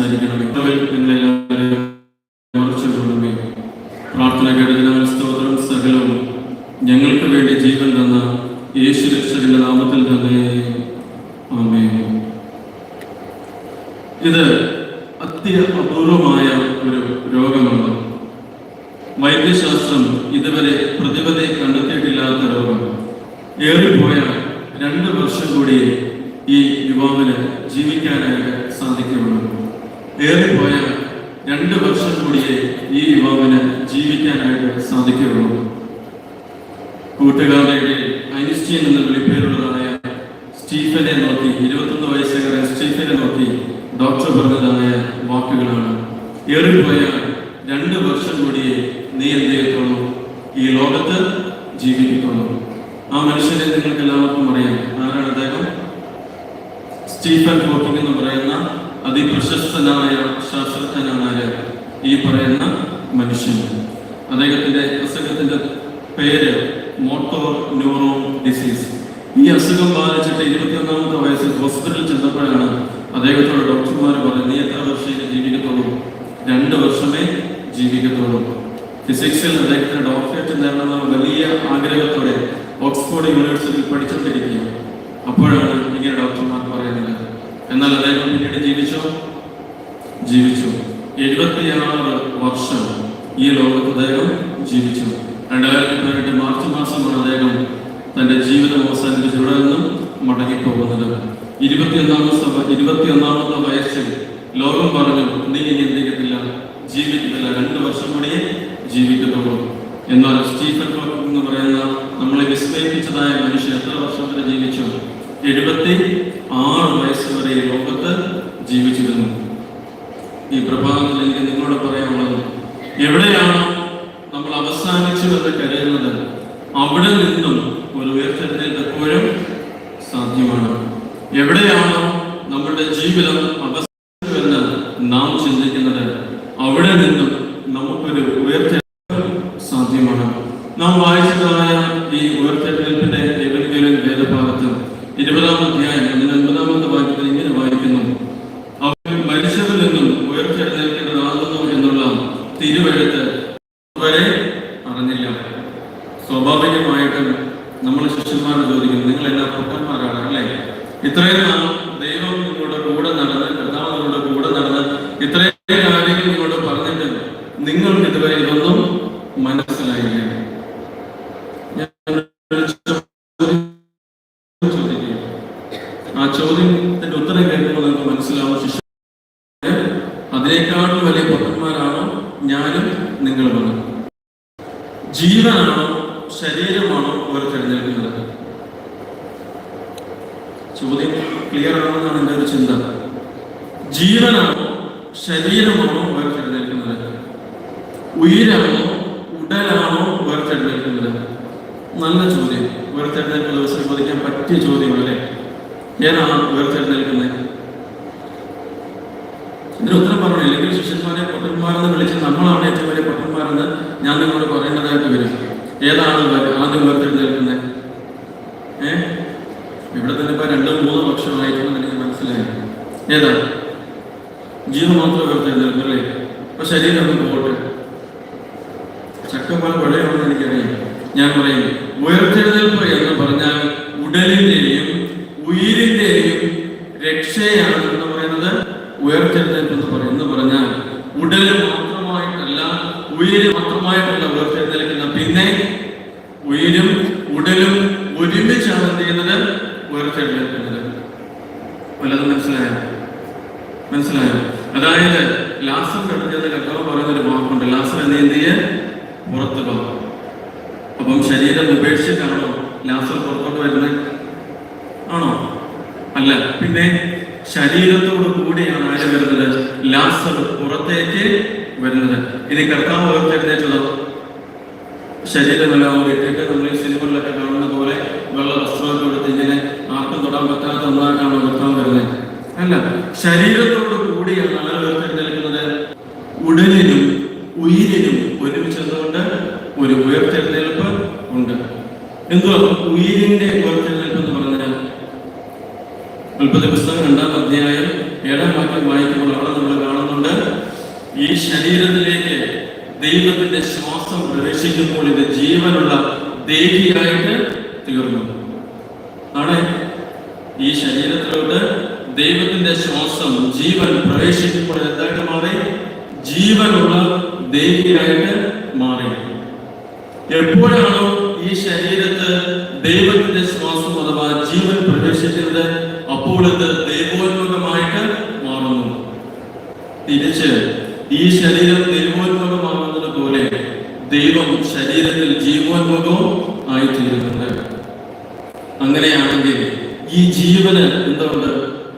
സംസാരിക്കണമേ നിങ്ങളെല്ലാവരും പ്രാർത്ഥന കേട്ടതിനാൽ സ്തോത്രം സകലവും ഞങ്ങൾക്ക് വേണ്ടി ജീവൻ തന്ന യേശു രക്ഷകന്റെ നാമത്തിൽ തന്നെ ആമേ ഇത് അത്യ അപൂർവമായ ഒരു രോഗമാണ് വൈദ്യശാസ്ത്രം ഇതുവരെ പ്രതിപതി കണ്ടെത്തിയിട്ടില്ലാത്ത രോഗം ഏറിപ്പോയ രണ്ട് വർഷം കൂടി ഈ യുവാവിന് ജീവിക്കാനായിട്ട് സാധിക്കുകയുള്ളൂ ഏറിപ്പോയ രണ്ട് വർഷം കൂടിയേ ഈ യുവാവിന് ജീവിക്കാനായിട്ട് സാധിക്കുകയുള്ളൂ. കൂട്ടുകാരുടെ ഐൻസ്റ്റീൻ എന്ന വിളിപ്പേരുള്ളതായ സ്റ്റീഫനെ നോക്കി ഇരുപത്തൊന്ന് വയസ്സുകാരൻ സ്റ്റീഫനെ നോക്കി ഡോക്ടർ പറഞ്ഞതായ വാക്കുകളാണ്. ഏറിപ്പോയ രണ്ട് വർഷം കൂടിയേ നീ എന്ത് ചെയ്യത്തുള്ളൂ? ഈ ലോകത്ത് ജീവിക്കത്തുള്ളൂ. ആ മനുഷ്യനെ നിങ്ങൾക്ക് എല്ലാവർക്കും അറിയാം. ആരാണ് അദ്ദേഹം? സ്റ്റീഫൻ ഹോക്കിംഗ് എന്ന് പറയുന്ന അതിപ്രശസ്തനായ ശാസ്ത്രജ്ഞനായ ഈ പറയുന്ന മനുഷ്യൻ. അദ്ദേഹത്തിന്റെ അസുഖത്തിന്റെ പേര് മോട്ടോർ ന്യൂറോ ഡിസീസ്. ഈ അസുഖം ബാധിച്ചിട്ട് ഇരുപത്തിയൊന്നാമത്തെ വയസ്സിൽ ഹോസ്പിറ്റലിൽ ചെന്നപ്പോഴാണ് അദ്ദേഹത്തോട് ഡോക്ടർമാർ പറഞ്ഞു നീ എത്ര വർഷം ജീവിക്കത്തുള്ളൂ? രണ്ട് വർഷമേ ജീവിക്കത്തുള്ളൂ. ഫിസിക്സിൽ അദ്ദേഹത്തിന് ഡോക്ടറേറ്റ് നേടണമെന്ന വലിയ ആഗ്രഹത്തോടെ ഓക്സ്ഫോർഡ് യൂണിവേഴ്സിറ്റിയിൽ പഠിച്ചുകൊണ്ടിരിക്കുക അപ്പോഴാണ് ഇങ്ങനെ ഡോക്ടർമാർ പറയുന്നത്. എന്നാൽ അദ്ദേഹം പിന്നീട് ജീവിച്ചോ? ജീവിച്ചു. എഴുപത്തിയാറ് വർഷം ഈ ലോകത്ത് അദ്ദേഹം ജീവിച്ചു. രണ്ടായിരത്തി പതിനെട്ട് മാർച്ച് മാസമാണ് അദ്ദേഹം തന്റെ ജീവിതം അവസാനിപ്പിച്ച് ഇവിടെ നിന്നും മടങ്ങിപ്പോകുന്നത്. ഇരുപത്തിയൊന്നാമത്തെ ഇരുപത്തിയൊന്നാമത്തെ വയസ്സിൽ ലോകം പറഞ്ഞു നീ ഇനി എന്ത് ചെയ്യത്തില്ല ജീവിക്കത്തില്ല രണ്ട് വർഷം കൂടി ജീവിക്കത്തുള്ളൂ. എന്നാൽ സ്റ്റീഫൻ എന്ന് പറയുന്ന നമ്മളെ വിസ്മയിപ്പിച്ചതായ മനുഷ്യൻ എത്ര വർഷം വരെ ജീവിച്ചു? എഴുപത്തി ആറ് വയസ്സ് വരെ ലോകത്ത് ജീവിച്ചിരുന്നു ഈ പ്രഭാതത്തിൽ എനിക്ക് നിങ്ങളോട് പറയാനുള്ളത് എവിടെയാണോ നമ്മൾ അവസാനിച്ചു എന്ന് കരുതുന്നത് അവിടെ നിന്നും ഒരു ഉയർത്തെഴുന്നേൽപ്പ് എപ്പോഴും സാധ്യമാണ് എവിടെയാണോ നമ്മുടെ ജീവിതം അവസാനിച്ചു എന്ന് നാം ചിന്തിക്കുന്നത് അവിടെ നിന്നും നമുക്കൊരു ഉയർത്തെഴുന്നേൽപ്പ് സാധ്യമാണ് നാം വായിച്ചതായ ഈ ഉയർത്തെഴുന്നേൽപ്പിന്റെ ഏതെങ്കിലും വേദഭാഗത്ത് ഇരുപതാം അധ്യായം അതിന് ഒൻപതാമത്തെ വാക്യത്തിൽ ഇങ്ങനെ വായിക്കുന്നു അവൻ മരിച്ചതിൽ നിന്നും ഉയർത്തെഴുന്നേൽക്കേണ്ടതാകുന്നു എന്നുള്ള തിരുവെഴുത്ത് വരെ അറിഞ്ഞില്ല സ്വാഭാവികമായിട്ടും നമ്മൾ ശിഷ്യന്മാരോട് ചോദിക്കും നിങ്ങൾ എല്ലാ പുത്രന്മാരാണ് അല്ലേ ഇത്രയും നാൾ ദൈവം നിങ്ങളുടെ കൂടെ നടന്ന് കർത്താവ് നിങ്ങളുടെ കൂടെ നടന്ന് ഇത്രയും കാര്യങ്ങൾ നിങ്ങളോട് പറഞ്ഞിട്ട് നിങ്ങൾക്ക് ഇതുവരെ ഇതൊന്നും മനസ്സിലായില്ല ഞാൻ ഒരു ചോദ്യം ചോദിക്കും ആ ചോദ്യത്തിന്റെ ഉത്തരം കേൾക്കുമ്പോൾ നിങ്ങൾക്ക് മനസ്സിലാവും ശിഷ്യ അതിനേക്കാളും വലിയ പുത്രന്മാരാണോ ഞാനും നിങ്ങളുമാണ് ജീവനാണോ ശരീരമാണോ അവർ തിരഞ്ഞെടുക്കുന്നത് ചോദ്യം ക്ലിയർ ആണെന്നാണ് എന്റെ ഒരു ചിന്ത ജീവനാണോ ശരീരമാണോ അവർ തിരഞ്ഞെടുക്കുന്നത് ഉയരാണോ ഉടലാണോ അവർ തിരഞ്ഞെടുക്കുന്നത് നല്ല ചോദ്യം. ഉയർത്തെഴുന്നേൽക്കുന്ന ദിവസം ചോദിക്കാൻ പറ്റിയ ചോദ്യമല്ലേ ഏതാണ് ഉയർത്തെഴുന്നേൽക്കുന്നത്? ഇതിന് ഉത്തരം പറഞ്ഞു ഇല്ലെങ്കിൽ ശിഷ്യന്മാരെ പൊട്ടന്മാരെന്ന് വിളിച്ച് നമ്മളാണ് ഏറ്റവും വലിയ പൊട്ടന്മാരെന്ന് ഞാൻ നിങ്ങളോട് പറയേണ്ടതായിട്ട് വരും. ഏതാണ് ആദ്യം ഉയർത്തെഴുന്നേൽക്കുന്നത്? ഏ? ഇവിടെ തന്നെ ഇപ്പൊ രണ്ടോ മൂന്നോ വർഷമായിട്ടാണ് എനിക്ക് മനസ്സിലായി. ഏതാ ജീവൻ മാത്രം ഉയർത്തെഴുന്നേൽക്കും അല്ലേ അപ്പൊ ശരീരം ഒന്ന് പോട്ടെ ചക്കമാർ പഴയമാണെന്ന് എനിക്കറിയാം ഞാൻ പറയും ഉയർത്തെഴുന്നേൽപ്പ് എന്ന് പറഞ്ഞാൽ ഉടലിന്റെയും ഉയിരിന്റെയും രക്ഷയാണ് എന്ന് പറയുന്നത് ഉയർത്തെഴുന്നേൽപ്പ് എന്ന് പറയും പറഞ്ഞാൽ ഉടൽ മാത്രമായിട്ടല്ല ഉയര് മാത്രമായിട്ടല്ല ഉയർത്തെഴുന്നേൽക്കുന്ന പിന്നെ ഉയിരും ഉടലും ഒരുമിച്ചാണ് എന്ത് ചെയ്യുന്നത് ഉയർത്തെഴുന്നേൽക്കുന്നത് വല്ലതും മനസ്സിലായോ മനസ്സിലായോ അതായത് ലാസം കിടന്നത് കർത്താവ് പറയുന്ന ഒരു വാക്കുണ്ട് ലാസം എന്ന് എന്തിയെ പുറത്തു പോകും അപ്പം ശരീരം ഉപേക്ഷിച്ചാണോ ലാസർ പുറത്തോട്ട് വരുന്നത് ആണോ അല്ല പിന്നെ ശരീരത്തോട് കൂടിയാണ് ആര് വരുന്നത് ലാസർ പുറത്തേക്ക് വരുന്നത്. ഇനി കർത്താവ് ഉയർത്തെഴുന്നേറ്റതോ ശരീരമെല്ലാം ഇട്ടിട്ട് നമ്മൾ ഈ സിനിമകളിലൊക്കെ കാണുന്ന പോലെ വെള്ള വസ്ത്രമൊക്കെ എടുത്ത് ഇങ്ങനെ ആർക്കും തൊടാൻ പറ്റാത്ത ഒന്നായിട്ടാണ് കർത്താവ് വരുന്നത്. അല്ല ശരീരത്തോട് കൂടിയാണ് ആര് ഉയർത്തെഴുന്നേൽക്കുന്നത് ഉടലിനും ഉയിരിനും ഒരുമിച്ചതുകൊണ്ട് ഒരു ഉയർത്തെഴുന്നേൽപ്പ് ഉണ്ട് എന്തുവാ ഉയിരിന്റെ ഉയർത്തെഴുന്നേൽപ്പ് എന്ന് പറഞ്ഞാൽ ഉൽപ്പത്തി പുസ്തകം രണ്ടാം അധ്യായം ഏഴാം വാക്യം വായിക്കുമ്പോൾ അവിടെ നമ്മൾ കാണുന്നത് ശരീരത്തിലേക്ക് ദൈവത്തിന്റെ ശ്വാസം പ്രവേശിക്കുമ്പോൾ ഇത് ജീവനുള്ള ദേഹിയായിട്ട് തീർന്നു. ആണ് ഈ ശരീരത്തിലോട്ട് ദൈവത്തിന്റെ ശ്വാസം ജീവൻ പ്രവേശിക്കുമ്പോൾ എന്തായിട്ട് മാറി? ജീവനുള്ള ദേഹിയായിട്ട് മാറി. എപ്പോഴാണോ ഈ ശരീരത്ത് ദൈവത്തിന്റെ ശ്വാസം അഥവാ ജീവൻ പ്രവേശിക്കുന്നത് അപ്പോൾ ഇത് ദൈവോന്മുഖമായിട്ട് മാറുന്നു. തിരിച്ച് ഈ ശരീരം ദൈവോന്മുഖമാകുന്നത് പോലെ ദൈവം ശരീരത്തിൽ ജീവോന്മുഖവും ആയിത്തീരുന്നുണ്ട് അങ്ങനെയാണെങ്കിൽ ഈ ജീവന് എന്തുണ്ട്?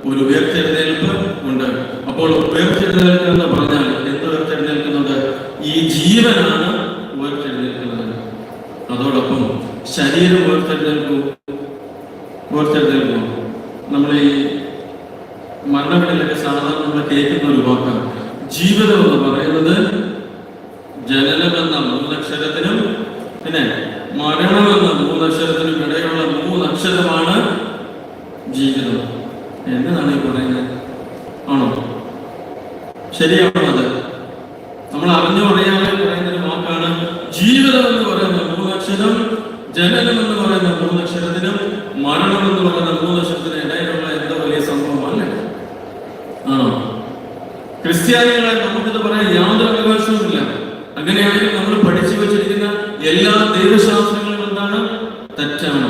ഒരു ഉയർത്തെഴുന്നേൽപ്പ് ഉണ്ട്. അപ്പോൾ ഉയർത്തെഴുന്നേൽപ്പ് എന്ന് പറഞ്ഞാൽ എന്ത് ഉയർത്തെഴുന്നേൽക്കുന്നത് ഈ ജീവനാണ് ഉയർത്തെഴുന്നേൽക്കുന്നത് അതോടൊപ്പം ശരീരം ഉയർത്തെഴുന്നേൽക്കൂ നമ്മൾ ഈ മരണങ്ങളിലൊക്കെ സാധാരണ നമ്മൾ കേൾക്കുന്ന ഒരു വാക്കാണ് ജീവിതം എന്ന് പറയുന്നത് ജനനമെന്ന മൂന്നക്ഷരത്തിനും പിന്നെ മരണമെന്ന മൂന്നക്ഷരത്തിനും ഇടയിലുള്ള മൂന്നക്ഷരമാണ് ജീവിതം എന്നതാണ് ഈ പറയുന്നത്? ആണോ? ശരിയാണോ അത്? നമ്മൾ അറിഞ്ഞു അറിയാതെ പറയുന്ന ഒരു വാക്കാണ് ജീവിതം എന്ന് പറയുന്ന മൂന്നക്ഷരം ജനനം എന്ന് പറയുന്ന മൂന്നക്ഷരത്തിനും മരണം എന്ന് പറയുന്ന മൂന്നക്ഷരത്തിനും ഇടയിലുള്ള എന്തോ വലിയ സംഭവമല്ല ആണോ ക്രിസ്ത്യാനികളെ നമുക്കിത് പറയാൻ യാതൊരു അവകാശവുമില്ല അങ്ങനെയാണെങ്കിൽ നമ്മൾ പഠിച്ചു വെച്ചിരിക്കുന്ന എല്ലാ ദൈവശാസ്ത്രങ്ങളും എന്താണ് തെറ്റാണ്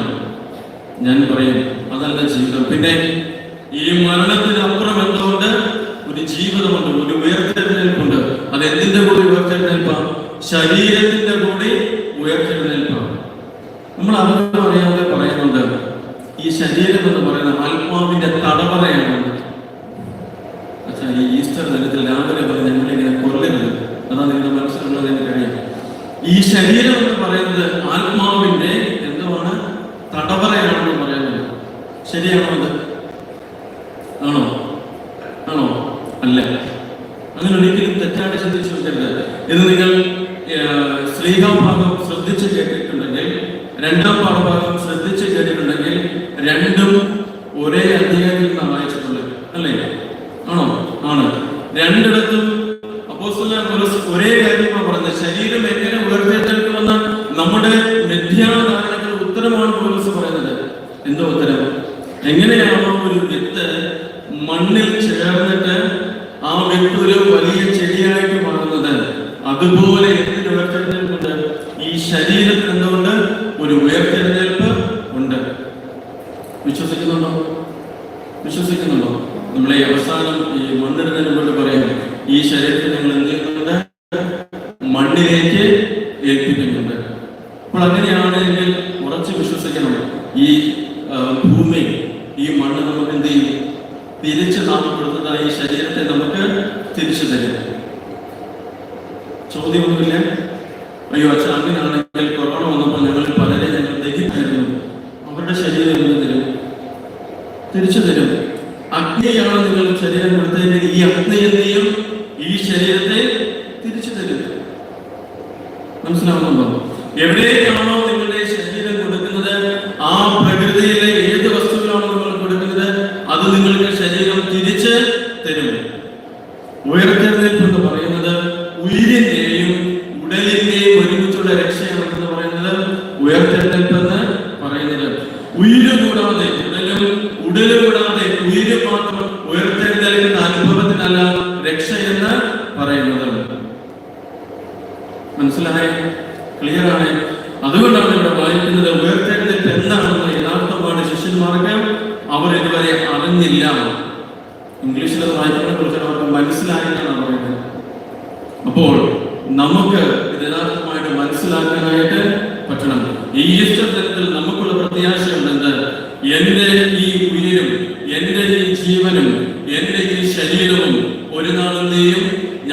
ഞാൻ പറയും അതല്ല ജീവിതം പിന്നെ ഈ മരണത്തിനപ്പുറം എന്തുകൊണ്ട് ഒരു ജീവിതമുണ്ട് ഒരു ഉയർത്തെഴുന്നേൽപ്പുണ്ട്. അത് എന്തിന്റെ കൂടി ഉയർത്തെഴുന്നേൽപ്പാണ് ശരീരത്തിന്റെ കൂടി ഉയർത്തെഴുന്നേൽപ്പാണ് നമ്മൾ അറിഞ്ഞോ അറിയാതെ പറയുന്നുണ്ട് ഈ ശരീരം എന്ന് പറയുന്ന ആത്മാവിന്റെ തടവറയാണ് അച്ഛാ ഈ ഈസ്റ്റർ ദിനത്തിൽ രാവിലെ പറഞ്ഞ് ഞങ്ങളിങ്ങനെ കൊല്ലരുത്. അതാ നിങ്ങളുടെ മനസ്സിലുള്ളത് എനിക്കറിയാം. ഈ ശരീരം എന്ന് പറയുന്നത് ആത്മാവിന്റെ എന്തുമാണ് തടവറയാണെന്ന് പറയുന്നത്. ശരിയാണോ അത് ആണോ ആണോ അല്ല അങ്ങനെ ഒരിക്കലും തെറ്റായിട്ട് ചിന്തിച്ചു വെക്കരുത് ഇത് നിങ്ങൾ ശ്രീകാഭാഗം ശ്രദ്ധിച്ച് കേട്ടിട്ടുണ്ടെങ്കിൽ രണ്ടാം പാഠഭാഗം ശ്രദ്ധിച്ച് കേട്ടിട്ടുണ്ടെങ്കിൽ രണ്ടും ഒരേ അധ്യായത്തിൽ നിന്നാണ് വായിച്ചിട്ടുള്ളത് അല്ലേ ആണോ ആണ് രണ്ടിടത്തും അപ്പോസ്തലനായ പൗലോസ് ഒരേ കാര്യമാണ് പറഞ്ഞത് ശരീരം എങ്ങനെ ഉയർത്തെഴുന്നേൽക്കുമെന്ന നമ്മുടെ മിഥ്യാധാരണകൾ ഉത്തരമാണ് പോലീസ് പറയുന്നത് എന്തോ ഉത്തരം എങ്ങനെയാണോ ഒരു വിത്ത് മണ്ണിൽ ചേർന്നിട്ട് ആ വിത്ത് ഒരു വലിയ ചെടിയായിട്ട് മാറുന്നത് അതുപോലെ എന്തിന് ഉയർത്തെഴുന്നേൽപ്പുണ്ട് ഈ ശരീരത്തിന് എന്തുകൊണ്ട് ഒരു ഉയർത്തെഴുന്നേൽപ്പ് ഉണ്ട് വിശ്വസിക്കുന്നുണ്ടോ വിശ്വസിക്കുന്നുണ്ടോ നമ്മളെ അവസാനം ഈ മണ്ണിടുന്നതിന് മുമ്പ് പറയാം ഈ ശരീരത്തെ നിങ്ങൾ എന്ത് ചെയ്യുന്നുണ്ട് മണ്ണിലേക്ക് ഏൽപ്പിക്കുന്നുണ്ട് അപ്പോൾ അങ്ങനെയാണെങ്കിൽ ഉറച്ചു വിശ്വസിക്കണം ഈ ആ, ഭൂമി ഈ മണ്ണ് നമുക്ക് എന്ത് ചെയ്യും തിരിച്ചു നാം കൊടുത്തതായ ഈ ശരീരത്തെ നമുക്ക് തിരിച്ചു തരും ചോദ്യമൊന്നുമില്ല അയ്യോ അച്ഛൻ അങ്ങനെയാണെങ്കിൽ കൊറോണ വന്നപ്പോൾ ഞങ്ങൾ പലരെ ഞങ്ങൾ ദഹിക്കായിരുന്നു അവരുടെ ശരീരം എന്ത് തരും തിരിച്ചു തരും. അഗ്നിയാണ് നിങ്ങൾ ശരീരം കൊടുത്തതിന് ഈ അഗ്നി ഈ ശരീരത്തെ തിരിച്ചു തരും. മനസ്സിലാവുന്നുണ്ടോ? എവിടേക്കാണോ അനുഭവത്തിനല്ല രക്ഷ എന്ന് പറയുന്നത്. മനസ്സിലായി? ക്ലിയർ ആണ് അതുകൊണ്ടാണ് ഇവിടെ വായിക്കുന്നത് ഉയർത്തെഴുന്നേൽപ്പ് എന്താണെന്ന് യഥാർത്ഥമാണ് ശിഷ്യന്മാർക്ക് അവർ ഇതുവരെ അറിഞ്ഞില്ല ഇംഗ്ലീഷിൽ അത് വായിക്കുന്നതിനെ കുറിച്ച് അവർക്ക് മനസ്സിലായിട്ടാണ് പറയുന്നത് അപ്പോൾ നമുക്ക് ഇത് യഥാർത്ഥമായിട്ട് മനസ്സിലാക്കാനായിട്ട് പറ്റണം ഈ ഈസ്റ്റർ ദിനത്തിൽ നമുക്കുള്ള പ്രത്യാശയുണ്ടെന്ന് എന്റെ ഈ ഉയരും എന്റെ ഈ ജീവനും എന്റെ ഈ ശരീരവും ഒരു നാളെന്തെയും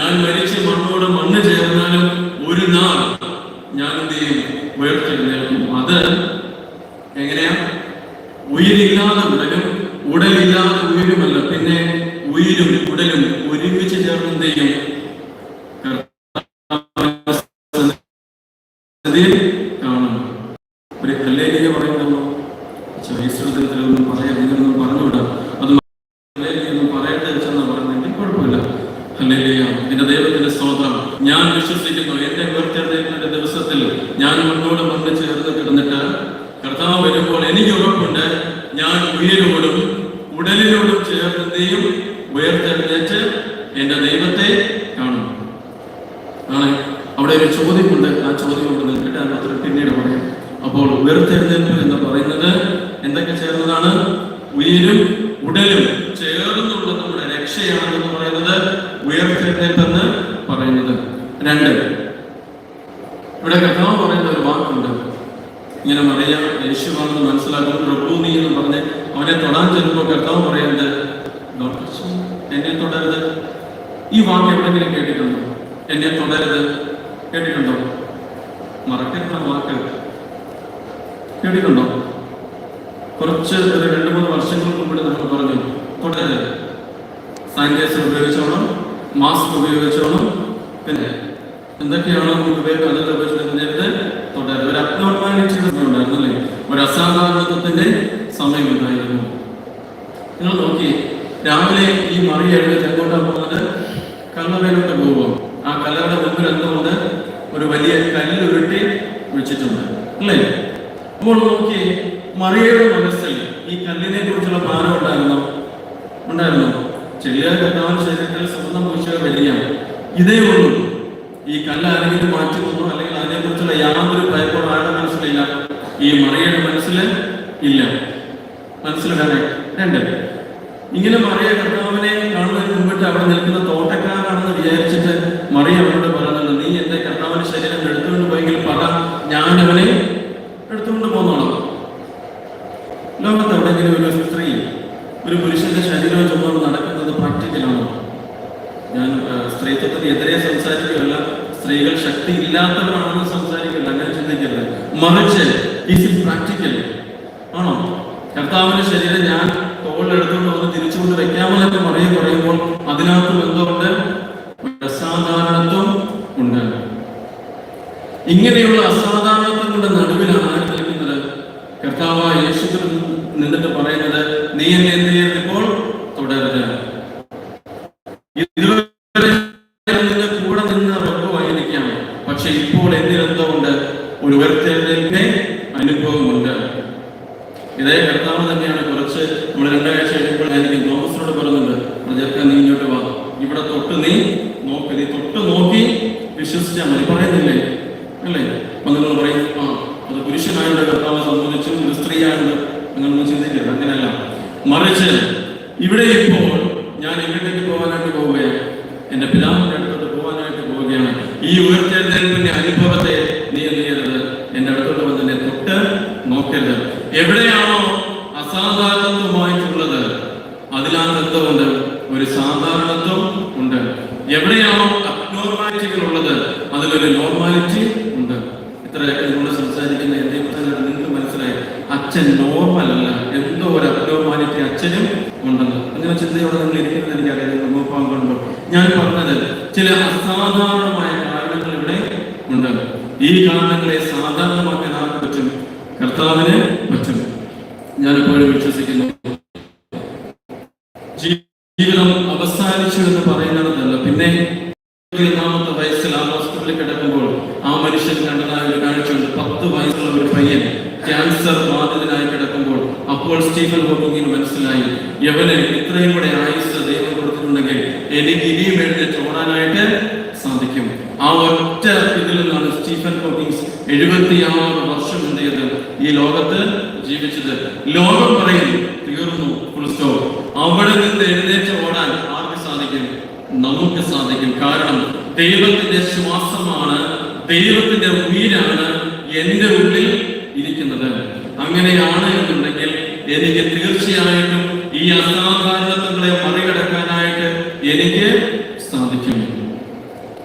ഞാൻ മരിച്ച് മണ്ണോട് മണ്ണ് ചേർന്നാലും ഒരു നാൾ ഞാൻ എന്ത് ചെയ്യും ഉയർത്തെഴുന്നേൽക്കും അത് എങ്ങനെയാ ഉയിരില്ലാതെ ഉടലും ഉടലില്ലാതെ ഉയരുമല്ല പിന്നെ ഉയിരും ഉടലും ഒരുമിച്ച് ചേർന്ന് എന്ത് ചെയ്യും സന്നിധിയിൽ കാണും ഒരു ഹല്ലേലൂയ പറയുന്നല്ലോ ഈശ്വരത്തിലൊന്നും പറയാൻ നിങ്ങളൊന്നും പറഞ്ഞുവിടാം അത് ഹല്ലേലൂയ ഒന്നും പറയട്ടെ വെച്ചെന്നാ പറഞ്ഞെങ്കിൽ കുഴപ്പമില്ല ഹല്ലേലൂയ. എന്റെ ദൈവത്തിന്റെ സ്തോത്രം ഞാൻ വിശ്വസിക്കുന്നു എന്റെ ഉയർത്തെഴുന്നേൽപ്പിന്റെ ദിവസത്തിൽ ഞാൻ മുന്നോട് മുന്നിൽ ചേർന്ന് കിടന്നിട്ട് വരുമ്പോൾ എനിക്ക് ഉറപ്പുണ്ട്. ഞാൻ ഉയരോടും ഉടലിനോടും ചേർന്നതെയും ഉയർത്തെഴുന്നേറ്റ് എന്റെ ദൈവത്തെ കാണും ആണ് അവിടെ ഒരു ചോദ്യമുണ്ട്. ആ ചോദ്യം കൊണ്ട് നിൽക്കട്ടെ അത് പിന്നീട് പറയാം. അപ്പോൾ ഉയർത്തെഴുന്നേൽപ്പ് എന്ന് പറയുന്നത് എന്തൊക്കെ ചേർന്നതാണ്? ഉയരും ഉടലും ചേർന്നുള്ള നമ്മുടെ രക്ഷയാണെന്ന് പറയുന്നത് ഉയർത്തെഴുന്നേറ്റ് എന്ന് പറയുന്നത്. രണ്ട്. ഇവിടെ കർത്താവ് പറയുന്ന ഒരു വാക്കുണ്ട് ഇങ്ങനെ മറിയ യേശുവാണെന്ന് മനസ്സിലാക്കുന്നു നീ എന്ന് പറഞ്ഞ് അവനെ തൊടാൻ ചെല്ലുമ്പോൾ കർത്താവ് പറയുന്നത് "ഡോക്ടർ, എന്നെ തുടരുത്. ഈ വാക്ക് എവിടെങ്കിലും കേട്ടിട്ടുണ്ടോ? എന്നെ തുടരുത്. കേട്ടിട്ടുണ്ടോ? മറക്കരുന്ന വാക്ക്. കേട്ടിട്ടുണ്ടോ? കുറച്ച് ഒരു രണ്ട് മൂന്ന് വർഷങ്ങൾക്ക് മുമ്പ് നമ്മൾ പറഞ്ഞു തുടരുത്. സാനിറ്റൈസർ ഉപയോഗിച്ചോണം മാസ്ക് ഉപയോഗിച്ചോണം പിന്നെ എന്തൊക്കെയാണോ ഉപയോഗിക്കുന്നത് നേരത്തെ തുടരുത്. ഒരു അബ്നോർമാലിറ്റി ഉണ്ടായിരുന്നല്ലേ ഒരു അസാധാരണത്വത്തിന്റെ സമയം ഉണ്ടായിരുന്നു നിങ്ങൾ നോക്കി രാവിലെ ഈ മറിയ എങ്ങോട്ടാണ് പോകുന്നത് കല്ലറയിലോട്ട് പോകും ആ കല്ലറയുടെ മുമ്പിൽ എന്തുകൊണ്ട് ഒരു വലിയ കല്ല് ഉരുട്ടി വെച്ചിട്ടുണ്ട് അല്ലേ അപ്പോൾ നോക്കി മറിയയുടെ മനസ്സിൽ ഈ കല്ലിനെ കുറിച്ചുള്ള ഭാരം ഉണ്ടായിരുന്നോ ഉണ്ടായിരുന്നോ ചെറിയ കർത്താവിന്റെ ശരീരത്തിൽ സ്വന്തം പൂശിയ വലിയ ഇതേ ഉള്ളൂ ഈ കല്ല് ആരെങ്കിലും മാറ്റി വന്നു അല്ലെങ്കിൽ അതിനെ കുറിച്ചുള്ള യാതൊരു ഭയപ്പോഴും ആരുടെ മനസ്സിലില്ല ഈ മറിയയുടെ മനസ്സിൽ ഇല്ല മനസ്സിലാകാൻ രണ്ട് ഇങ്ങനെ മറിയ കർത്താവിനെ കാണുന്നതിന് മുമ്പിട്ട് അവിടെ നിൽക്കുന്ന തോട്ടക്കാരാണെന്ന് വിചാരിച്ചിട്ട് മറിയ അവരോട് പറയുന്നുണ്ട് നീ എന്റെ കർത്താവിന്റെ ശരീരം എടുത്തുകൊണ്ട് പോയെങ്കിൽ പറ ഞാൻ എടുത്തുകൊണ്ട് പോന്നോളാം ലോകത്ത് എവിടെയെങ്കിലും ഒരു സ്ത്രീ ഒരു പുരുഷന്റെ ശരീരം ചുമന്ന് നടക്കുന്നത് പ്രാക്ടിക്കലാണോ. ഞാൻ സ്ത്രീത്വത്തിന് എതിരെ സംസാരിക്കുകയല്ല സ്ത്രീകൾ ശക്തി ഇല്ലാത്തവരാണെന്ന് സംസാരിക്കില്ല അങ്ങനെ ചിന്തിക്കില്ല മറിച്ച് ഇസ് ഇൻ പ്രാക്ടിക്കൽ ആണോ? കർത്താവിന്റെ ശരീരം ഞാൻ തോളിലെടുത്തുകൊണ്ട് വന്ന് തിരിച്ചുകൊണ്ട് വെക്കാമെന്നൊക്കെ പറയും പറയുമ്പോൾ അതിനകത്ത് എന്തുകൊണ്ട് കർത്താവായ യേശുക്കൾ നിന്നിട്ട് പറയുന്നത് നീ എന്നെ എന്ത് ചെയ്യരുത് ഇപ്പോൾ തുടരുത് ഇതുവരെ ഞാൻ നിന്റെ കൂടെ നിന്ന് റബ്ബുമായിരിക്കാം പക്ഷെ ഇപ്പോൾ എന്നിലെന്തോ ഉണ്ട് ഒരു ഉയർത്തെഴുന്നേൽപ്പിന്റെ അനുഭവമുണ്ട് ഇതേ കർത്താവ് തന്നെയാണ് കുറച്ച് നമ്മൾ രണ്ടാഴ്ച കഴിയുമ്പോൾ എനിക്ക് തോമസിനോട് പറയുന്നുണ്ട് പ്രജർക്ക നീ ഇങ്ങോട്ട് വാ ഇവിടെ തൊട്ട് നീ നോക്ക് നീ തൊട്ട് നോക്കി വിശ്വസിച്ചാൽ മതി പറയുന്നില്ലേ അല്ലേ അപ്പൊ നിങ്ങൾ പറയും ആ അത് പുരുഷനായുള്ള കർത്താവ് സംബന്ധിച്ചു ഒരു സ്ത്രീയായുള്ള അങ്ങനൊന്നും ചിന്തിക്കരുത് അങ്ങനെയല്ല മറിച്ച് ഇവിടെ ഇപ്പോൾ ഞാൻ ഇവിടേക്ക് പോകാനായിട്ട് പോവുകയാണ്. എന്റെ പിതാവിന്റെ അടുത്തോട്ട് പോകാനായിട്ട് പോവുകയാണ്. ഈ ഉയർത്തെഴുന്നേൽപ്പിന്റെ അനുഭവത്തെ നീ എന്ത് എന്റെ അടുത്തോട്ട് വന്ന് എന്നെ തൊട്ട് നോക്കരുത്. എവിടെയാണോ അസാധാരണത്വമായിട്ടുള്ളത് അതിലാണ് എന്തുണ്ട് ഒരു സാധാരണത്വം ഉണ്ട്. എവിടെയാണോ അബ്നോർമാലിറ്റികൾ ഉള്ളത് അതിലൊരു നോർമാലിറ്റി ഉണ്ട്. ഇത്രയൊക്കെ നിങ്ങൾ സംസാരിക്കുന്ന എന്റെ നിങ്ങൾക്ക് മനസ്സിലായി അച്ഛൻ നോർമൽ അല്ല അബ്നോർമാലിറ്റി അച്ഛനും ഉണ്ടെന്ന്. അങ്ങനെ ചിന്തയോടെ നിങ്ങൾ ഇരിക്കുന്നത് എനിക്കറിയാം. കാണുമ്പോൾ ഞാൻ പറഞ്ഞത് ചില അസാധാരണമായ കാരണങ്ങൾ ഇവിടെ ഉണ്ട് ഈ കാരണങ്ങളെ സാധാരണമാക്കാൻ ആർക്ക് പറ്റും? കർത്താവിന് പറ്റും. ഞാൻ എപ്പോഴും വിശ്വസിക്കുന്നു ജീവിതം അവസാനിച്ചു എന്ന് പറയുന്നിടത്തല്ല പിന്നെ ഒന്നാമത്തെ വയസ്സിൽ ആ ഹോസ്പിറ്റലിൽ കിടക്കുമ്പോൾ ആ മനുഷ്യൻ കണ്ടതായ ഒരു കാഴ്ചയുണ്ട് പത്ത് വയസ്സുള്ള ഒരു പയ്യൻ ക്യാൻസർ ബാധിതനായി കിടക്കുമ്പോൾ അപ്പോൾ സ്റ്റീഫൻ ഹോക്കിങ്ങിന് മനസ്സിലായി യവന് ഇത്രയും കൂടെ ആയുസ് ദൈവം കൊടുത്തിട്ടുണ്ടെങ്കിൽ എനിക്ക് ഇനിയും എഴുന്നേറ്റ് ഓടാനായിട്ട് സാധിക്കും ആ ഒറ്റ ഇതിൽ നിന്നാണ് സ്റ്റീഫൻ ഹോക്കിങ്സ് എഴുപത്തിയാറ് വർഷം എന്ത് ചെയ്തത് ഈ ലോകത്ത് ജീവിച്ചത്. ലോകം പറയുന്നു തീർന്നു ക്രിസ്തോ. അവിടെ നിന്ന് എഴുന്നേറ്റ് ഓടാൻ ആർക്ക് സാധിക്കും? നമുക്ക് സാധിക്കും. കാരണം ദൈവത്തിന്റെ ശ്വാസമാണ് ദൈവത്തിന്റെ ഉയിരാണ് എന്റെ ഉള്ളിൽ ഇരിക്കുന്നത്. അങ്ങനെയാണ് എന്നുണ്ടെങ്കിൽ എനിക്ക് തീർച്ചയായിട്ടും ഈ അസാധാരണത്വങ്ങളെ മറികടക്കാനായിട്ട് എനിക്ക് സാധിക്കും.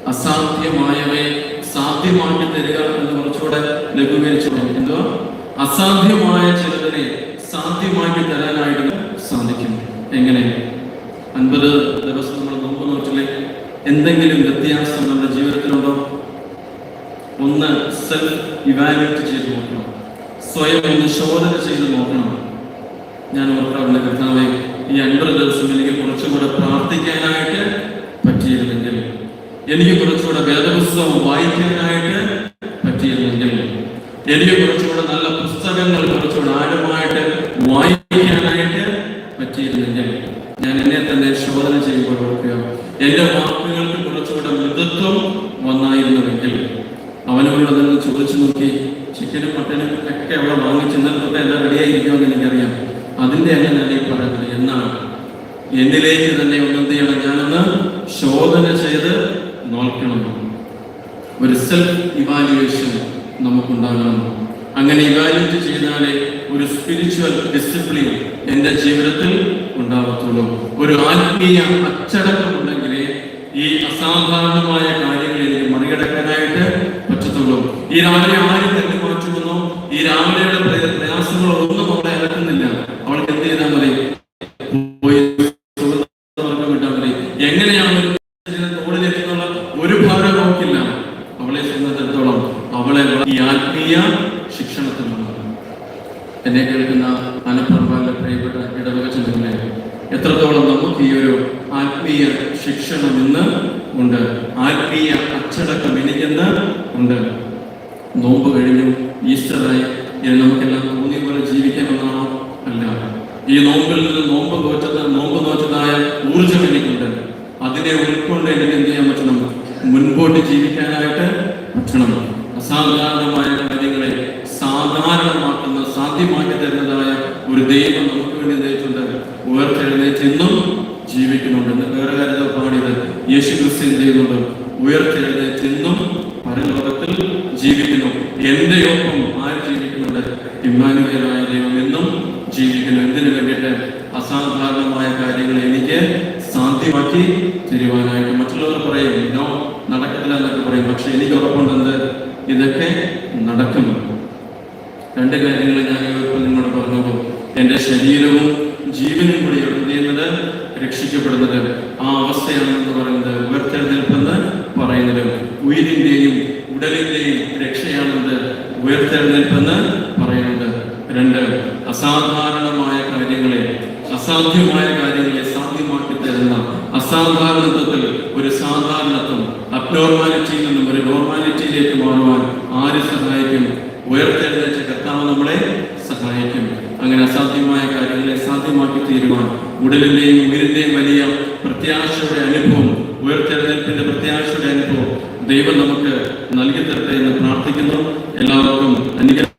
അസാധ്യമായവയെ സാധ്യമാക്കി തരിക എന്ന് കുറച്ചുകൂടെ ലഘൂകരിച്ചു എന്തോ? അസാധ്യമായ ചിലതിനെ സാധ്യമാക്കി തരാനായിട്ട് സാധിക്കും. എങ്ങനെ? അൻപത് ദിവസം നമ്മൾ നോമ്പ് നോട്ടില്ലേ എന്തെങ്കിലും വ്യത്യാസം നമ്മുടെ ജീവിതത്തിലുണ്ടോ? ഒന്ന് സെൽഫ് ഇവാലുവേറ്റ് ചെയ്ത് നോക്കണം. സ്വയം ഒന്ന് ശോധന ചെയ്ത് നോക്കണം. ഞാൻ ഓർക്കാറുണ്ട് കർത്താവെ ഈ അൻപത് ദിവസം എനിക്ക് കുറച്ചും കൂടെ പ്രാർത്ഥിക്കാനായിട്ട് എനിക്ക് കുറച്ചുകൂടെ വേദപുസ്തകം വായിക്കാനായിട്ട് പറ്റിയിരുന്നെങ്കിൽ എനിക്ക് കുറച്ചുകൂടെ നല്ല പുസ്തകങ്ങൾ കുറച്ചുകൂടെ ആഴമായിട്ട് വായിക്കാനായിട്ട് പറ്റിയിരുന്നെങ്കിൽ ഞാൻ എന്നെ തന്നെ ശോധന ചെയ്യുമ്പോൾ ഓർക്കുക എന്റെ വാക്കുകൾക്ക് കുറച്ചുകൂടെ മൃദത്വം വന്നായിരുന്നുവെങ്കിൽ അവനോട് നിന്ന് ചോദിച്ചു നോക്കി ചിക്കനും മട്ടനും ഒക്കെ അവിടെ വാങ്ങിച്ചു ഇന്നലത്തെ എല്ലാം റെഡിയായിരിക്കുമെന്ന് എനിക്കറിയാം. അതിന്റെ അങ്ങനെ ഞാൻ പറയുന്നത്? എന്നാണ്. എന്നിലേക്ക് തന്നെ ഒന്ന് എന്ത് ചെയ്യണം? ഞാനൊന്ന് ശോധന ചെയ്ത് നോക്കണം ഒരു സെൽഫ് ഇവാലുവേഷൻ നമുക്കുണ്ടാകണം അങ്ങനെ ഇവാലുവേറ്റ് ചെയ്താലേ ഒരു സ്പിരിച്വൽ ഡിസിപ്ലിൻ എന്റെ ജീവിതത്തിൽ ഉണ്ടാകത്തുള്ളൂ ഒരു ആത്മീയ അച്ചടക്കം ഉണ്ടെങ്കിലേ ഈ അസാധാരണമായ കാര്യങ്ങളിൽ മറികടക്കാനായിട്ട് പറ്റത്തുള്ളൂ. ഈ രാവിലെ ആരും എനിക്കെന്ന് ഉണ്ട് നോമ്പ് കഴിഞ്ഞു ഈസ്റ്ററായി ഇനി നമുക്കെല്ലാം തോന്നിയ പോലെ ജീവിക്കാമെന്നാണോ? അല്ല. ഈ നോമ്പിൽ നിന്ന് നോമ്പ് തോറ്റത് നോമ്പ് തോറ്റതായ ഊർജം എനിക്കുണ്ട്. അതിനെ ഉൾക്കൊണ്ട് എനിക്ക് എന്ത് ചെയ്യാൻ പറ്റണം? മുൻപോട്ട് ജീവിക്കാനായിട്ട് പറ്റണം. അസാധാരണമായ കാര്യങ്ങളെ സാധാരണമാക്കുന്ന സാധ്യമാക്കി തരുന്നതായ ഒരു ദൈവം നമുക്ക് വേണ്ടി നേരിട്ടുണ്ട് ഉയർത്തെഴുന്നേറ്റ് ഇന്നും ജീവിക്കുന്നുണ്ട്. വേറെ കാര്യത്തിൽ പാടിയത് യേശു ക്രിസ്ത്യൻ ചെയ്യുന്നുണ്ട്? ഉയർത്തെഴുന്നേറ്റ് ഇന്നും എന്റെ ഒപ്പം ആര് ജീവിക്കുന്നുണ്ട്? ഇമ്മാനുവേലായ ദൈവം എന്നും ജീവിക്കുന്നു. എന്തിനു വേണ്ടിയിട്ട്? അസാധാരണമായ കാര്യങ്ങൾ എനിക്ക് സാധ്യമാക്കി തരുവാനായിട്ട് മറ്റുള്ളവർ പറയും നോ നടക്കത്തില്ല എന്നൊക്കെ പറയും. പക്ഷെ എനിക്ക് ഉറപ്പുണ്ടെന്ന് ഇതൊക്കെ നടക്കും. രണ്ട് കാര്യങ്ങൾ ഞാൻ ഇപ്പോൾ നിങ്ങളോട് പറഞ്ഞു എന്റെ ശരീരവും ജീവനും കൂടി എന്ത് ചെയ്യുന്നത് രക്ഷിക്കപ്പെടുന്നത് ആ അവസ്ഥയാണ് എന്ന് പറയുന്നത് ഉയർത്തെഴുന്നേൽപ്പെന്ന് പറയുന്നത് ഉയിരിന്റെയും ഉടലിന്റെയും രക്ഷയാണെന്ന് ഉയർത്തെഴുന്നേൽപ്പെന്ന് പറയുന്നത് രണ്ട് അസാധാരണമായ കാര്യങ്ങളെ അസാധ്യമായ കാര്യങ്ങളെ സാധ്യമാക്കി തരുന്ന അസാധാരണത്വത്തിൽ ഒരു സാധാരണത്വം അബ്നോർമാലിറ്റിയിൽ നിന്നും ഒരു നോർമാലിറ്റിയിലേക്ക് മാറുവാൻ ആര് സഹായിക്കും? ഉയർത്തെഴുന്നേറ്റ കർത്താവ് നമ്മളെ സഹായിക്കും. അങ്ങനെ അസാധ്യമായ കാര്യങ്ങളെ സാധ്യമാക്കി തീരുവാൻ ഉടലിന്റെയും ഉയരിന്റെയും വലിയ പ്രത്യാശയുടെ അനുഭവം ഉയർത്തെഴുന്നേൽപ്പിന്റെ പ്രത്യാശയുടെ അനുഭവം ദൈവം നമുക്ക് നൽകി തരട്ടെ എന്ന് പ്രാർത്ഥിക്കുന്നു. എല്ലാവർക്കും അനുഗ്രഹം.